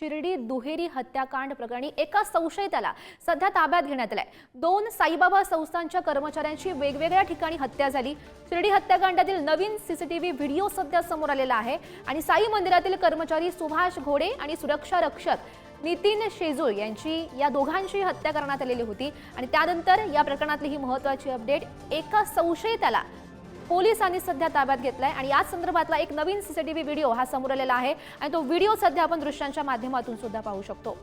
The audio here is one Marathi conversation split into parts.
शिर्डी दुहेरी हत्याकांड प्रकरणी एका संशयिताला सध्या ताब्यात घेण्यात आलाय. दोन साईबाबा संस्थांच्या कर्मचाऱ्यांची वेगवेगळ्या ठिकाणी हत्या झाली. शिर्डी हत्याकांडातील नवीन सीसीटीव्ही व्हिडिओ सध्या समोर आलेला आहे आणि साई मंदिरातील कर्मचारी सुभाष घोडे आणि सुरक्षा रक्षक नितीन शेजूळ यांची या दोघांची हत्या करण्यात आलेली होती. आणि त्यानंतर या प्रकरणातली ही महत्वाची अपडेट एका संशयिताला पोलिसांनी सध्या ताब्यात घेतलाय आणि याच संदर्भातला एक नवीन सीसीटीव्ही व्हिडिओ हा समोर आलेला आहे आणि तो व्हिडिओ सध्या आपण दृश्यांच्या माध्यमातून सुद्धा पाहू शकतो.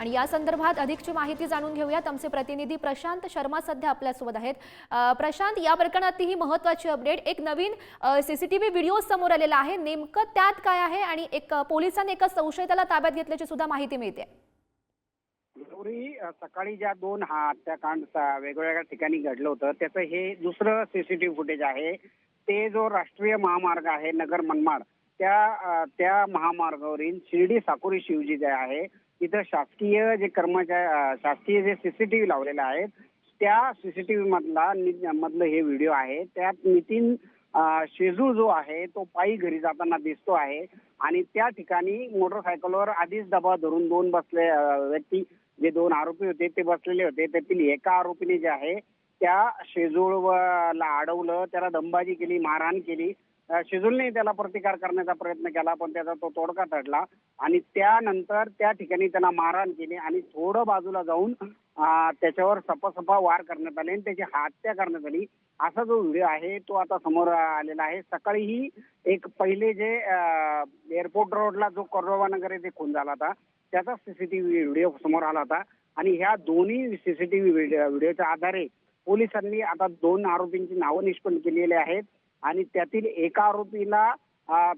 आणि या संदर्भात अधिकची माहिती जाणून घेऊयात. आमचे प्रतिनिधी प्रशांत शर्मा सध्या आपल्यासोबत आहेत. प्रशांत या प्रकरणातली ही महत्वाची अपडेट एक नवीन सीसीटीव्ही व्हिडिओ समोर आलेला आहे. नेमकं त्यात काय आहे आणि एक पोलिसांनी एका संशयिताला ताब्यात घेतल्याची सुद्धा माहिती मिळते. गौरी सकाळी ज्या दोन हा हत्याकांड वेगवेगळ्या ठिकाणी घडलं होतं त्याचं हे दुसरं सीसीटीव्ही फुटेज आहे. ते जो राष्ट्रीय महामार्ग आहे नगर मनमाड त्या त्या महामार्गावरील शिर्डी साकुरी शिवजी जे आहे तिथं शासकीय जे कर्मचारी शासकीय जे सीसीटीव्ही लावलेले आहेत त्या सीसीटीव्ही मधला नि- मधलं हे व्हिडिओ आहे. त्यात नितीन अ, शेजू जो आहे तो पायी घरी जाताना दिसतो आहे. आणि त्या ठिकाणी मोटरसायकलवर आधीच दबा धरून दोन बसले व्यक्ती जे दोन आरोपी होते ते बसलेले होते. त्यातील एका आरोपीने जे आहे त्या शेजूळला अडवलं त्याला दंबाजी केली मारहाण केली. शेजूलने त्याला प्रतिकार करण्याचा प्रयत्न केला पण त्याचा तो तोडका ठरला आणि त्यानंतर त्या ठिकाणी त्याला मारहाण केली आणि थोडं बाजूला जाऊन त्याच्यावर सपासपा वार करण्यात आले आणि त्याची हत्या करण्यात आली. असा जो व्हिडिओ आहे तो आता समोर आलेला आहे. सकाळीही एक पहिले जे एअरपोर्ट रोडला जो करोबा नगर येथे खून झाला होता. त्याचा सीसीटीव्ही व्हिडिओ समोर आला होता. आणि ह्या दोन्ही सीसीटीव्ही व्हिडिओच्या आधारे पोलिसांनी आता दोन आरोपींची नावं निष्पन्न केलेली आहेत. आणि त्यातील एका आरोपीला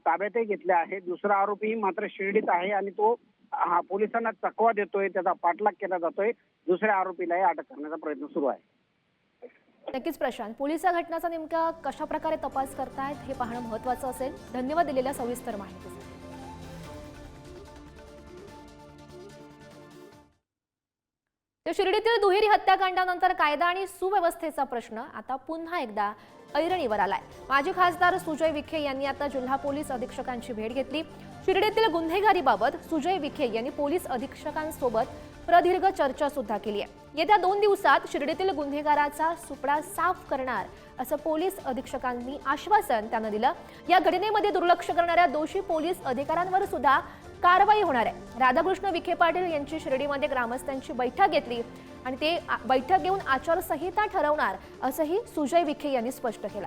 ताब्यातही घेतले आहे दुसरा आरोपी मात्र शिर्डीत आहे आणि तो हा पोलिसांना चकवा देतोय त्याचा पाठलाग केला जातोय दुसऱ्या आरोपीलाही अटक करण्याचा प्रयत्न सुरू आहे. नक्कीच प्रशांत पोलीस या घटनेचा नेमका कशा प्रकारे तपास करतायत हे पाहणं महत्वाचं असेल. धन्यवाद दिलेल्या सविस्तर माहितीसाठी. शिर्डीतील दुहेरी हत्याकांडानंतर कायदा आणि सुव्यवस्थेचा प्रश्न. आता पुन्हा एकदा ऐरणीवर आलाय. माजी खासदार सुजय विखे यांनी आता जिल्हा पोलीस अधीक्षकांची भेट घेतली. शिर्डीतील गुन्हेगारीबाबत सुजय विखे यांनी पोलीस अधीक्षकांसोबत प्रदीर्घ चर्चा सुद्धा केली आहे. येत्या दोन दिवसात शिर्डीतील गुन्हेगाराचा सुपडा साफ करणार असं पोलीस अधीक्षकांनी आश्वासन त्यांना दिलं. या घटनेमध्ये दुर्लक्ष करणाऱ्या दोषी पोलीस अधिकाऱ्यांवर सुद्धा कारवाई होणार आहे. राधाकृष्ण विखे पाटील यांची शिर्डीमध्ये ग्रामस्थांची बैठक घेतली आणि ते बैठक घेऊन आचारसंहिता ठरवणार असंही सुजय विखे यांनी स्पष्ट केलं.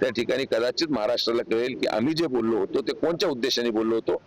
त्या ठिकाणी कदाचित महाराष्ट्राला कळेल की आम्ही जे बोललो होतो ते कोणत्या उद्देशाने बोललो होतो?